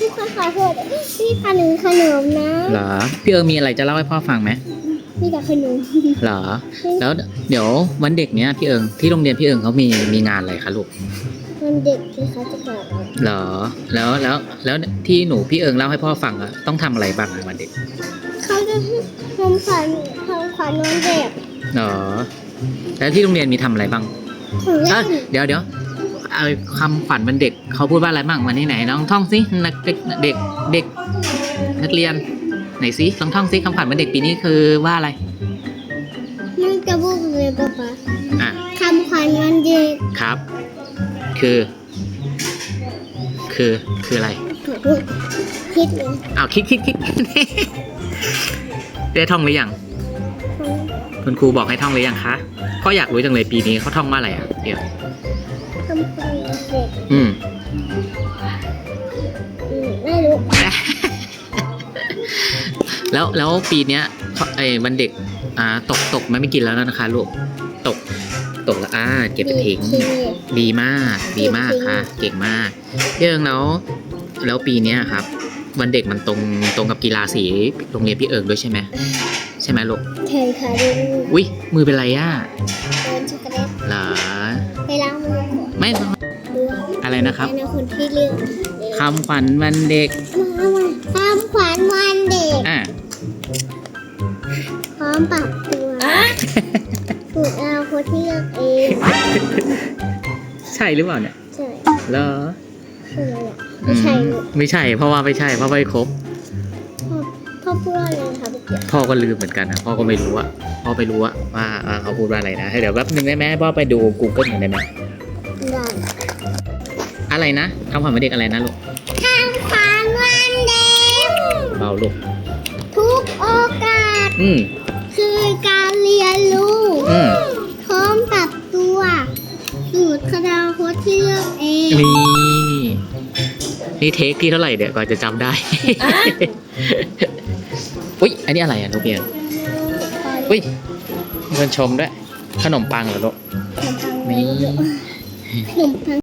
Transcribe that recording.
พี่ขอขอโทษพี่ขนมขนมนะเหรอพี่เอิงมีอะไรจะเล่าให้พ่อฟังไหมมีแต่ขนมเหรอแล้วเดี๋ยววันเด็กเนี้ยพี่เอิงที่โรงเรียนพี่เอิงเขามีมีงานอะไรคะลูกมันเด็กที่เขาจะบอกเหรอแล้วแล้วแล้วที่หนูพี่เอิงเล่าให้พ่อฟังอะต้องทำอะไรบ้างอะวันเด็กเขาจะทำขวัญทำขวัญวันเด็กเหรอแล้วที่โรงเรียนมีทำอะไรบ้างของเล่อะนเดี๋ยวเดี๋ยว เอาคำขวัญวันเด็กเขาพูดว่าอะไรบ้างวันนี้ไหนน้องท่องสินักเด็กเด็กเด็กนักเรียนไหนสิลองท่องสิคำขวัญวันเด็กปีนี้คือว่าอะไรมันจะพูดเลยป๊าป๊าอะคำขวัญวันเด็กครับ คือ คือคืออะไรคิดเลยอ้าวคิดคิดคิดได้ท่องหรือยังคุณครูบอกให้ท่องหรือยังคะพ่ออยากรู้จังเลยปีนี้เขาท่องว่าอะไรอะเดี๋ยว คำขวัญวันเด็กอืมอืมไม่รู้แล้วแล้วปีเนี้ยไอ้วันเด็กอ่าตกตกไหม่ไม่กินแล้วนะคะลูกตกตกแล้วอ่าเก็บไปทิ้งทิ้งดีมาก ดีมากค่ะ เก่งมากพี่เอิงแล้ว แล้วปีเนี้ยครับ วันเด็กมันตรงตรงกับกีฬาสีโรงเรียนพี่เอิงด้วยใช่ไหมใช่ไหมลูกเธอค่ะดูอุ้ยมือเป็นไรอะ อนไม่ดูอะไรนะครับอันนั้นคนที่เลือกคำขวัญวันเด็กมามาคำขวัญวันเด็กอะพร้อมปรับตัวถูกเอาคนที่เลือกเองใช่หรือเปล่าเนี่ยใช่เหรอคืออะไรอะไม่ใช่อืลูกไม่ใช่ เพราะว่าไม่ใช่เพราะไม่ครบพ่อพ่อพูดว่าอะไรคะเมื่อกี้พ่อก็ลืมเหมือนกันนะพ่อก็ไม่รู้อะพ่อไม่รู้อะว่าว่าเขาพูดว่าอะไรนะให้เดี๋ยวแป๊บนึงได้ไหมพ่อไปดู Google หน่อยได้ไหมได้ อะไรนะคำขวัญวันเด็กอะไรนะลูกคำขวัญวันเด็กเบาลูกทุกโอกาส อืม คือการเรียนรู้อืม พร้อมปรับตัวสูตรคณาคตที่เลือกเองนี่นี่เทคที่เท่าไหร่เดี๋ยวก่อนจะจำได้ อุ้ยอันนี้อะไรอะลูกเบียร์อุ้ยมีคนชมด้วย ขนมปังเหรอลูกขนมปังนี่ ขนมปัง